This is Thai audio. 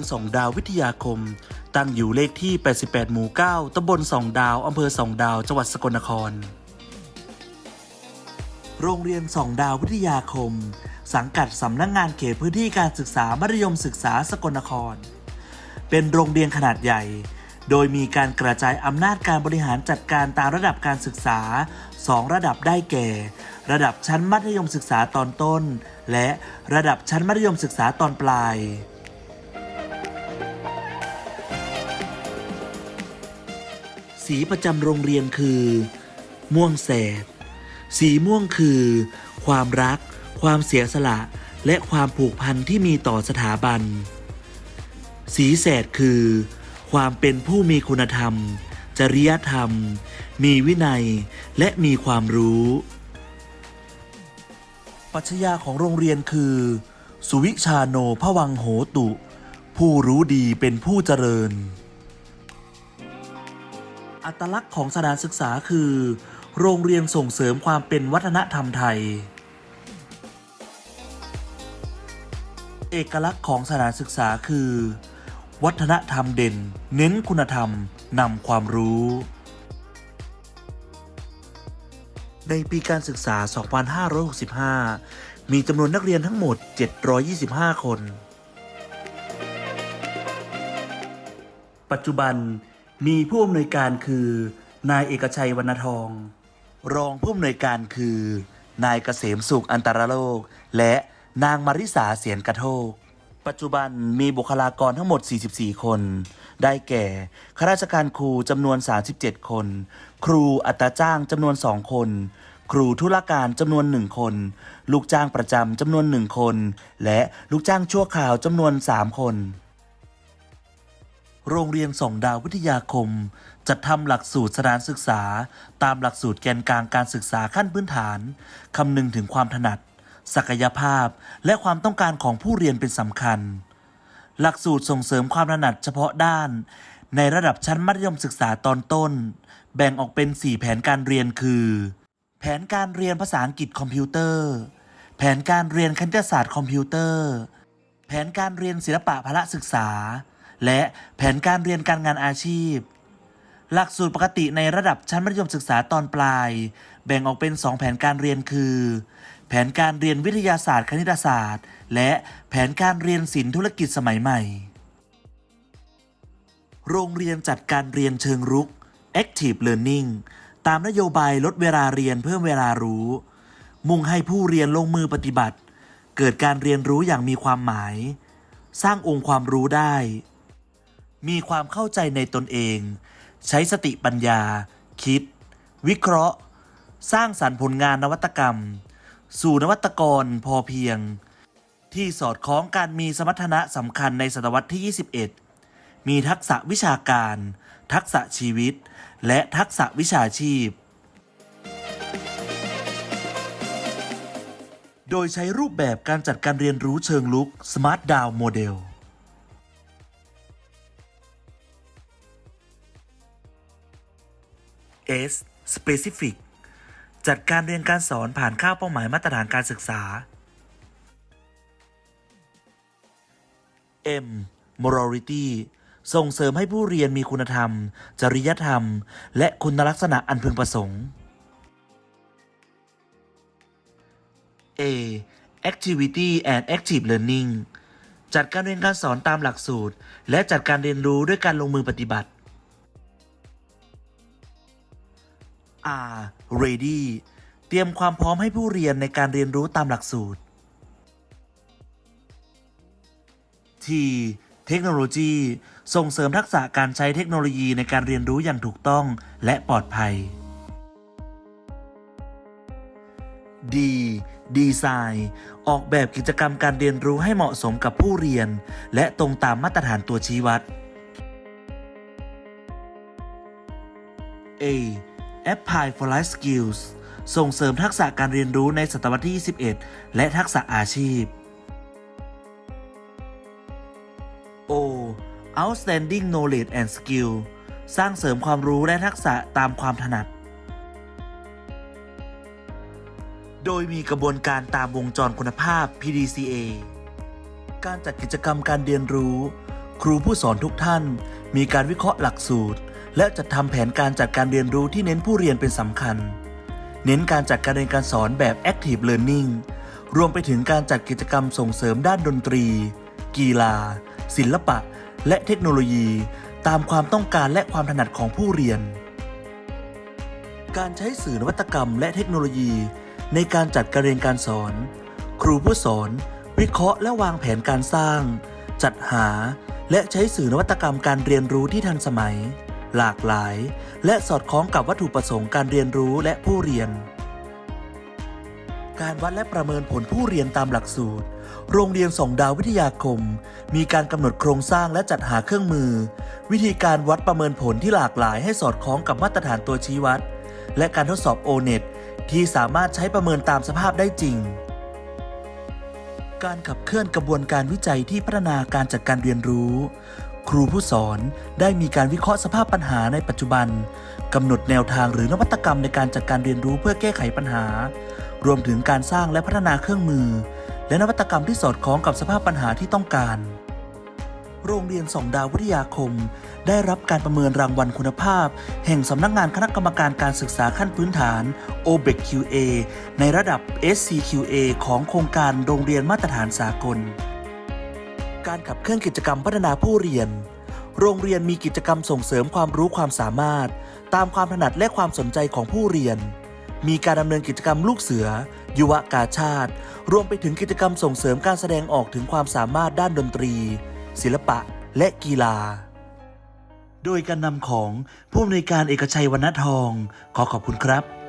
ียนสองดาววิทยาคม ตั้งอยู่เลขที่ 88 หมู่ 9ตำบลสองดาว อำเภอสองดาว จังหวัดสกลนคร โรงเรียนสองดาววิทยาคม สังกัดสำนักงงานเขตพื้นที่การศึกษามัธยมศึกษาสกลนคร เป็นโรงเรียนขนาดใหญ่ โดยมีการกระจายอำนาจการบริหารจัดการตามระดับการศึกษา 2 ระดับได้แก่ ระดับชั้นมัธยมศึกษาตอนต้น และระดับชั้นมัธยมศึกษาตอนปลาย สีประจำโรงเรียนคือ ม่วงแสด สีม่วงคือ ความรัก ความเสียสละ และความผูกพันที่มีต่อสถาบัน สีแสดคือ ความเป็นผู้มีคุณธรรม จริยธรรม มีวินัย และมีความรู้ ปรัชญาของโรงเรียนคือ สุวิชาโนพวังโหตุ ผู้รู้ดีเป็นผู้เจริญ อัตลักษณ์ของสถานศึกษาคือ โรงเรียนส่งเสริมความเป็นวัฒนธรรมไทย เอกลักษณ์ของสถานศึกษาคือ วัฒนธรรมเด่น เน้นคุณธรรมนำความรู้ ในปีการศึกษา 2565 มีจำนวนนักเรียนทั้งหมด 725 คน ปัจจุบัน มีผู้อำนวยการคือ นายเอกชัยวรรณทอง รองผู้อำนวยการคือ นายเกษมสุขอันตรโลก และนางมาริสาเสียนกระโทก ปัจจุบันมีบุคลากรทั้งหมด 44 คน ได้แก่ข้าราชการครูจำนวน 37 คน ครูอัตราจ้างจำนวน 2 คน ครูธุรการจำนวน 1 คน ลูกจ้างประจำจำนวน 1 คน และลูกจ้างชั่วคราวจำนวน 3 คน โรงเรียนสองดาววิทยาคม จัดทำหลักสูตรสถานศึกษา ตามหลักสูตรแกนกลางการศึกษาขั้นพื้นฐานคำนึงถึงความถนัด ศักยภาพ และความต้องการของผู้เรียนเป็นสำคัญ หลักสูตรส่งเสริมความถนัดเฉพาะด้าน ในระดับชั้นมัธยมศึกษาตอนต้น แบ่งออกเป็น 4 แผนการเรียนคือ แผนการเรียนภาษาอังกฤษคอมพิวเตอร์ แผนการเรียนคณิตศาสตร์คอมพิวเตอร์ แผนการเรียนศิลปะพละศึกษา และแผนการเรียนการงานอาชีพ หลักสูตรปกติในระดับชั้นมัธยมศึกษาตอนปลาย แบ่งออกเป็น 2 แผนการเรียนคือ แผนการเรียนวิทยาศาสตร์คณิตศาสตร์ และแผนการเรียนศิลป์ธุรกิจสมัยใหม่ โรงเรียนจัดการเรียนเชิงรุก Active Learning ตามนโยบายลดเวลาเรียนเพิ่มเวลารู้ มุ่งให้ผู้เรียนลงมือปฏิบัติ เกิดการเรียนรู้อย่างมีความหมาย สร้างองค์ความรู้ได้ มีความเข้าใจในตนเอง ใช้สติปัญญา คิด วิเคราะห์ สร้างสรรค์ผลงานนวัตกรรม สู่นวัตกรพอเพียง ที่สอดคล้องการมีสมรรถนะสำคัญในศตวรรษที่ 21 มีทักษะวิชาการ ทักษะชีวิต และทักษะวิชาชีพ โดยใช้รูปแบบการจัดการเรียนรู้เชิงลุก Smart Down Model S Specific จัดการเรียนการสอนผ่านค่าเป้าหมายมาตรฐานการศึกษา M Morality ส่งเสริมให้ผู้เรียนมีคุณธรรม จริยธรรม และคุณลักษณะอันพึงประสงค์ A Activity and Active Learning จัดการเรียนการสอนตามหลักสูตร และจัดการเรียนรู้ด้วยการลงมือปฏิบัติ R Ready เตรียมความพร้อมให้ผู้เรียนในการเรียนรู้ตามหลักสูตร T เทคโนโลยีส่งเสริมทักษะการใช้เทคโนโลยีในการเรียนรู้อย่างถูกต้องและปลอดภัย D ดีไซน์ออกแบบกิจกรรมการเรียนรู้ให้เหมาะสมกับผู้เรียน และตรงตามมาตรฐานตัวชี้วัด A Apply for Life Skills ส่งเสริมทักษะการเรียนรู้ในศตวรรษที่ 21 และทักษะอาชีพ O Outstanding Knowledge and Skill สร้างเสริมความรู้และทักษะตามความถนัด โดยมีกระบวนการตามวงจรคุณภาพ PDCA การจัดกิจกรรมการเรียนรู้ ครูผู้สอนทุกท่าน มีการวิเคราะห์หลักสูตร และจัดทำแผนการจัดการเรียนรู้ที่เน้นผู้เรียนเป็นสำคัญ เน้นการจัดการเรียนการสอนแบบ Active Learning รวมไปถึงการจัดกิจกรรมส่งเสริมด้านดนตรี กีฬา ศิลปะ และเทคโนโลยี ตามความต้องการและความถนัดของผู้เรียน การใช้สื่อนวัตกรรมและเทคโนโลยี ในการจัดการเรียนการสอน ครูผู้สอน วิเคราะห์และวางแผนการสร้าง จัดหา และใช้สื่อนวัตกรรมการเรียนรู้ที่ทันสมัย หลากหลาย และสอดคล้องกับวัตถุประสงค์การเรียนรู้และผู้เรียน การวัดและประเมินผลผู้เรียนตามหลักสูตร โรงเรียนสองดาววิทยาคม มีการกำหนดโครงสร้างและจัดหาเครื่องมือ วิธีการวัดประเมินผลที่หลากหลาย ให้สอดคล้องกับมาตรฐานตัวชี้วัด และการทดสอบ o n e t ที่สามารถใช้ประเมินตามสภาพได้จริง การขับเคลื่อนกระบวนการวิจัยที่พัฒนาการจัดการเรียนรู้ ครูผู้สอนได้มีการวิเคราะห์สภาพปัญหาในปัจจุบันกำหนดแนวทางหรือนวัตกรรมในการจัดการเรียนรู้เพื่อแก้ไขปัญหา รวมถึงการสร้างและพัฒนาเครื่องมือ และนวัตกรรมที่สอดคล้องกับสภาพปัญหาที่ต้องการ โรงเรียนสองดาววิทยาคม ได้รับการประเมินรางวัลคุณภาพ แห่งสำนักงานคณะกรรมการการศึกษาขั้นพื้นฐาน OBEC QA ในระดับ SCQA ของโครงการโรงเรียนมาตรฐานสากล การขับเคลื่อนกิจกรรมพัฒนาผู้เรียน โรงเรียนมีกิจกรรมส่งเสริมความรู้ความสามารถ ตามความถนัดและความสนใจของผู้เรียน มีการดำเนินกิจกรรมลูกเสือ ยุวกาชาติ รวมไปถึงกิจกรรมส่งเสริมการแสดงออกถึงความสามารถด้านดนตรี ศิลปะและกีฬา โดยการนำของผู้อำนวยการเอกชัยวรรณทอง ขอขอบคุณครับ